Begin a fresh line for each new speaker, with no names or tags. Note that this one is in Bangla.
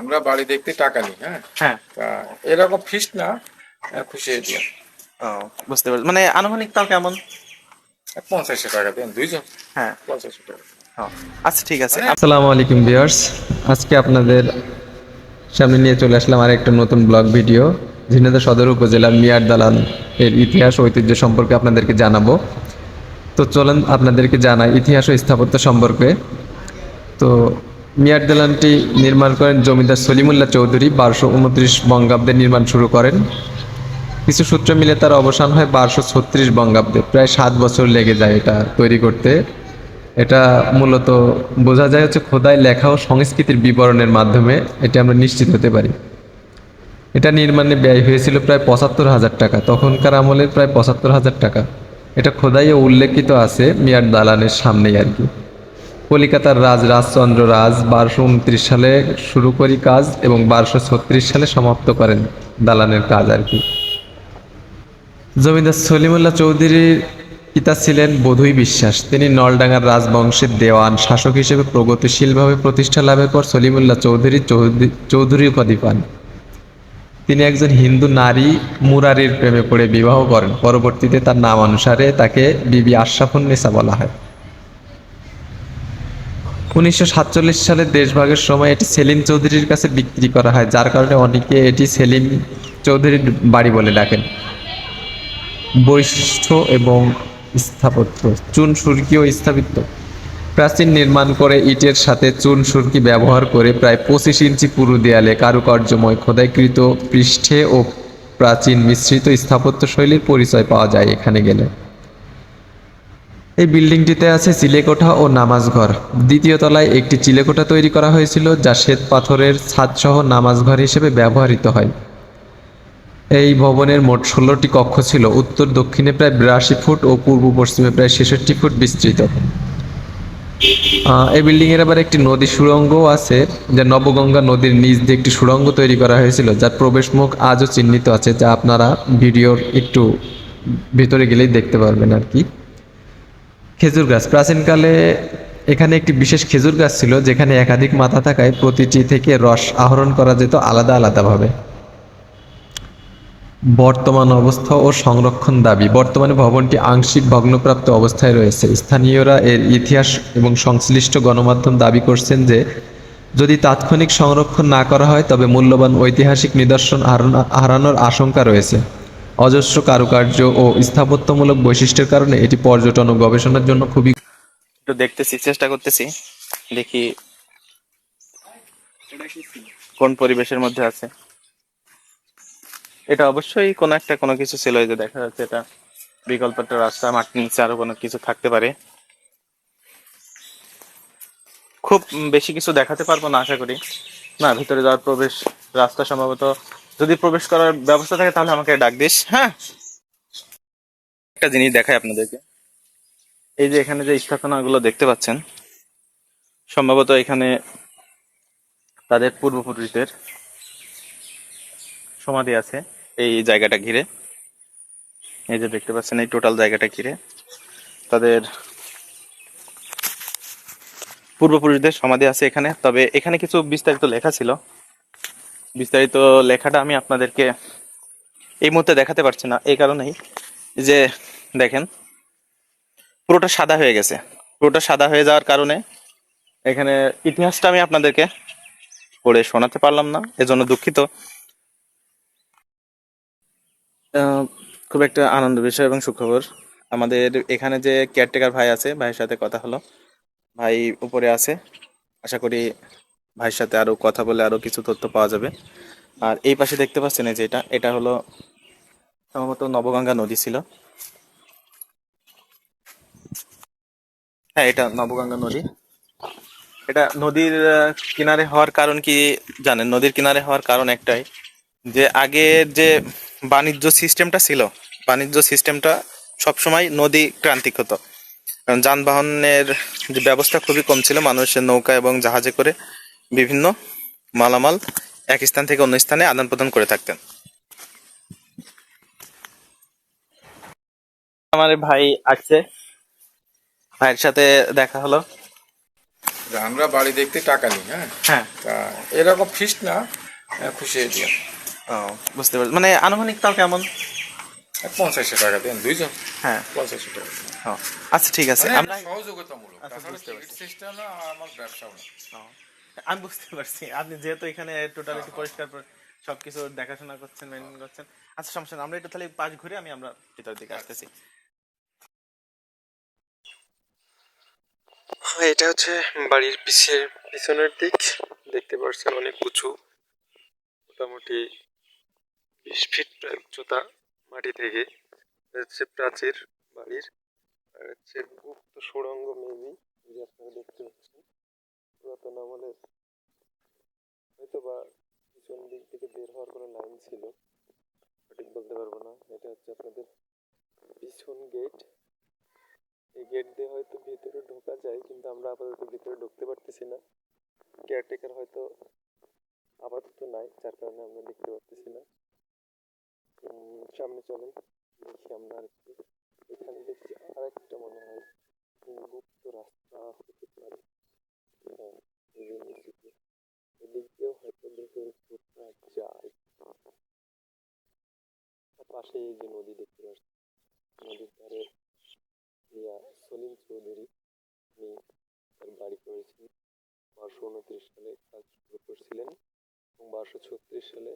আমরা বাড়ি দেখতে টাকা নিই হ্যাঁ?
হ্যাঁ।
তা এরকম ফিস্ট না খুশি হয়ে দিয়ে
ও বুঝতে পারছি। মানে আনুমানিক তাও কেমন?
পঞ্চাশশো টাকা দেন দুইজন।
হ্যাঁ।
পঞ্চাশশো টাকা।
আচ্ছা ঠিক আছে।
আসসালামু আলাইকুম ভিউয়ার্স। আজকে আপনাদের সামনে নিয়ে চলে আসলাম আর একটা নতুন ব্লগ ভিডিও। ঝিনাইদহ সদর উপজেলার মিয়ার দালান এর ইতিহাস ঐতিহ্য সম্পর্কে আপনাদেরকে জানাব। তো চলেন আপনাদেরকে জানাই ইতিহাস ও স্থাপত্য সম্পর্কে। তো মিয়ার দালানটি নির্মাণ করেন জমিদার সলিমুল্লাহ চৌধুরী, বারোশো উনত্রিশ বঙ্গাব্দে নির্মাণ শুরু করেন। কিছু সূত্র মিলে তার অবসান হয় বারোশো ছত্রিশ বঙ্গাব্দে। প্রায় সাত বছর লেগে যায় এটা তৈরি করতে। এটা মূলত বোঝা যায় হচ্ছে খোদাই লেখা ও সংস্কৃতির বিবরণের মাধ্যমে এটা আমরা নিশ্চিত হতে পারি। এটা নির্মাণে ব্যয় হয়েছিল প্রায় পঁচাত্তর হাজার টাকা। তখনকার আমলের প্রায় পঁচাত্তর হাজার টাকা। এটা খোদাইয়ে উল্লেখিত আছে মিয়ার দালানের সামনেই আর কি। কলিকাতার রাজ, রাজচন্দ্র রাজ বারোশো উনত্রিশ সালে শুরু করি কাজ এবং বারোশো ছত্রিশ সালে সমাপ্ত করেন দালানের কাজ আর কি। জমিদার সলিমুল্লাহ চৌধুরীর পিতা ছিলেন বধুই বিশ্বাস। তিনি নলডাঙ্গার রাজবংশের দেওয়ান, শাসক হিসেবে প্রগতিশীলভাবে প্রতিষ্ঠা লাভের পর সলিমুল্লাহ চৌধুরী চৌধুরী উপাধি পান। তিনি একজন হিন্দু নারী মুরারির প্রেমে পড়ে বিবাহ করেন। পরবর্তীতে তার নাম অনুসারে তাকে বিবি আশরাফুন্নেসা বলা হয়। উনিশশো সাতচল্লিশ সালে দেশভাগের সময় এটি সেলিম চৌধুরীর কাছে বিক্রি করা হয়, যার কারণে অনেকে এটি সেলিম চৌধুরীর বাড়ি বলে ডাকেন। বৈশিষ্ট্য এবং স্থাপত্য। চুন সুরকি ও স্থাপিত্য প্রাচীন নির্মাণ করে ইটের সাথে চুন সুরকি ব্যবহার করে প্রায় পঁচিশ ইঞ্চি পুরু দেয়ালে কারুকার্যময় খোদাইকৃত পৃষ্ঠে ও প্রাচীন মিশ্রিত স্থাপত্য শৈলীর পরিচয় পাওয়া যায় এখানে গেলে। এই বিল্ডিংটিতে আছে চিলেকোঠা ও নামাজ ঘর। দ্বিতীয় তলায় একটি চিলেকোঠা তৈরি করা হয়েছিল, যা শ্বেত পাথরের ছাদসহ নামাজ ঘর হিসেবে ব্যবহৃত হয়। এই ভবনের মোট ষোলোটি কক্ষ ছিল। উত্তর দক্ষিণে প্রায় বিরাশি ফুট ও পূর্ব পশ্চিমে প্রায় ছেষট্টি ফুট বিস্তৃত। এই বিল্ডিং এর আবার একটি নদী সুড়ঙ্গও আছে, যা নবগঙ্গা নদীর নিচ দিয়ে একটি সুড়ঙ্গ তৈরি করা হয়েছিল, যার প্রবেশমুখ আজও চিহ্নিত আছে, যা আপনারা ভিডিওর একটু ভিতরে গেলেই দেখতে পারবেন আর কি। খেজুর গাছ। প্রাচীনকালে এখানে একটি বিশেষ খেজুর গাছ ছিল, যেখানে একাধিক মাথা থাকায় প্রতিটি থেকে রস আহরণ করা যেত আলাদা আলাদাভাবে। বর্তমান অবস্থা ও সংরক্ষণ দাবি। বর্তমানে ভবনটি আংশিক ভগ্নপ্রাপ্ত অবস্থায় রয়েছে। স্থানীয়রা এর ইতিহাস এবং সংশ্লিষ্ট গণমাধ্যম দাবি করছেন যে, যদি তাৎক্ষণিক সংরক্ষণ না করা হয়, তবে মূল্যবান ঐতিহাসিক নিদর্শন হারানোর আশঙ্কা রয়েছে। অজস্র কারুকার্য ও স্থাপত্যমূলক বৈশিষ্ট্যের কারণে এটি পর্যটন ও গবেষণার জন্য খুবই
একটু দেখতেছি, চেষ্টা করতেছি। দেখি কোন পরিবেশের মধ্যে আছে। এটা অবশ্যই কোনো একটা কোনো কিছু ছিল যে দেখা যাচ্ছে এটা বিকল্প একটা রাস্তা মাটির নিচে আরও কোনো কিছু থাকতে পারে। খুব বেশি কিছু দেখাতে পারব না, আশা করি। না, ভিতরে যাওয়ার প্রবেশ রাস্তা সম্ভবত যদি প্রবেশ করার ব্যবস্থা থাকে তাহলে আমাকে ডাক দিস হ্যাঁ? একটা জিনিস দেখাই আপনাদেরকে। এই যে এখানে যে স্থাপনাগুলো দেখতে পাচ্ছেন, সম্ভবত এখানে তাদের পূর্বপুরুষদের সমাধি আছে এই জায়গাটা ঘিরে। এই যে দেখতে পাচ্ছেন, এই টোটাল জায়গাটা ঘিরে তাদের পূর্বপুরুষদের সমাধি আছে এখানে। তবে এখানে কিছু বিস্তারিত লেখা ছিল। বিস্তারিত লেখাটা আমি আপনাদেরকে এই মুহূর্তে দেখাতে পারছি না, এই কারণেই যে দেখেন, পুরোটা সাদা হয়ে গেছে। পুরোটা সাদা হয়ে যাওয়ার কারণে এখানে ইতিহাসটা আমি আপনাদেরকে পড়ে শোনাতে পারলাম না, এজন্য দুঃখিত। খুব একটা আনন্দ বিষয় এবং সুখবর। আমাদের এখানে যে কেয়ারটেকার ভাই আছে, ভাইয়ের সাথে কথা হলো, ভাই উপরে আছে, আশা করি ভাইয়ের সাথে আরও কথা বলে আরও কিছু তথ্য পাওয়া যাবে। আর এই পাশে দেখতে পাচ্ছেন যে এটা এটা হলো সম্ভবত নবগঙ্গা নদী ছিল। হ্যাঁ এটা নবগঙ্গা নদী। এটা নদীর কিনারে হওয়ার কারণ কি জানেন? নদীর কিনারে হওয়ার কারণ একটাই, যে আগে যে বাণিজ্য সিস্টেমটা ছিল, বাণিজ্য সিস্টেমটা সবসময় নদী ক্রান্তিক হতো। যানবাহনের যে ব্যবস্থা খুবই কম ছিল, মানুষের নৌকা এবং জাহাজে করে বিভিন্ন মালামাল এক স্থান থেকে অন্য স্থানে আদান প্রদান করে থাকতেন। আমার ভাই আসছে। ভাইয়ের সাথে দেখা হলো।
আমরা বাড়ি দেখতে টাকা নিই হ্যাঁ?
হ্যাঁ।
তা এরকম ফিস্ট না আহ, খুশি দিয়ে
ও বুঝতে পারছি। মানে আনুমানিক তাও কেমন?
পঞ্চাশশো টাকা দেন দুইজন?
হ্যাঁ।
পঞ্চাশশো টাকা
আচ্ছা ঠিক আছে।
মানে
আমরা
সহযোগিতামূলক।
আচ্ছা।
সিস্টেম না আমার ব্যবসাও না।
ও, আমি বুঝতে পারছি। আপনি যেহেতু এখানে টোটালিটি পরিষ্কার সবকিছু দেখাশোনা করছেন মেনটেন করছেন। আচ্ছা সমস্যা আমরা একটু তাহলে পাশ ঘুরে আমি আমরা ভিতরের দিকে আসতেছি।
এটা হচ্ছে বাড়ির পিছের পিছনের দিক। দেখতে পাচ্ছেন অনেক উঁচু মোটামুটি বিশ ফিট প্রায় উচ্চতা মাটি থেকে। হচ্ছে প্রাচীর বাড়ির। আর হচ্ছে গুপ্ত সুড়ঙ্গ মেবি যে আপনারা দেখতে পাচ্ছেন। পুরাতন আমলের হয়তো বা পিছন দিক থেকে বের হওয়ার কোনো লাইন ছিল, সঠিক বলতে পারব না। এটা হচ্ছে আপনাদের পিছন গেট এই গেট দিয়ে হয়তো ভিতরে ঢোকা যায়, কিন্তু আমরা আপাতত ভিতরে ঢুকতে পারতেছি না। কেয়ারটেকার হয়তো আপাতত নাই, যার কারণে আমরা দেখতে পারতেছি না। সামনে চলেন, দেখি আমরা আরেকটু। এখানে দেখছি আরেকটা মনে হয় গুপ্ত রাস্তা হতে পারে হ্যাঁ এই যে নিচে দিয়ে। এদিক দিয়েও হয়তো ভেতরে ঢোকা যায় আর পাশে যে নদী দেখতে পাচ্ছি, নদীর ধারে ইয়া সলিম চৌধুরী, উনি তার বাড়ি করেছেন। বারোশো উনত্রিশ সালে কাজ শুরু করছিলেন এবং বারোশো ছত্রিশ সালে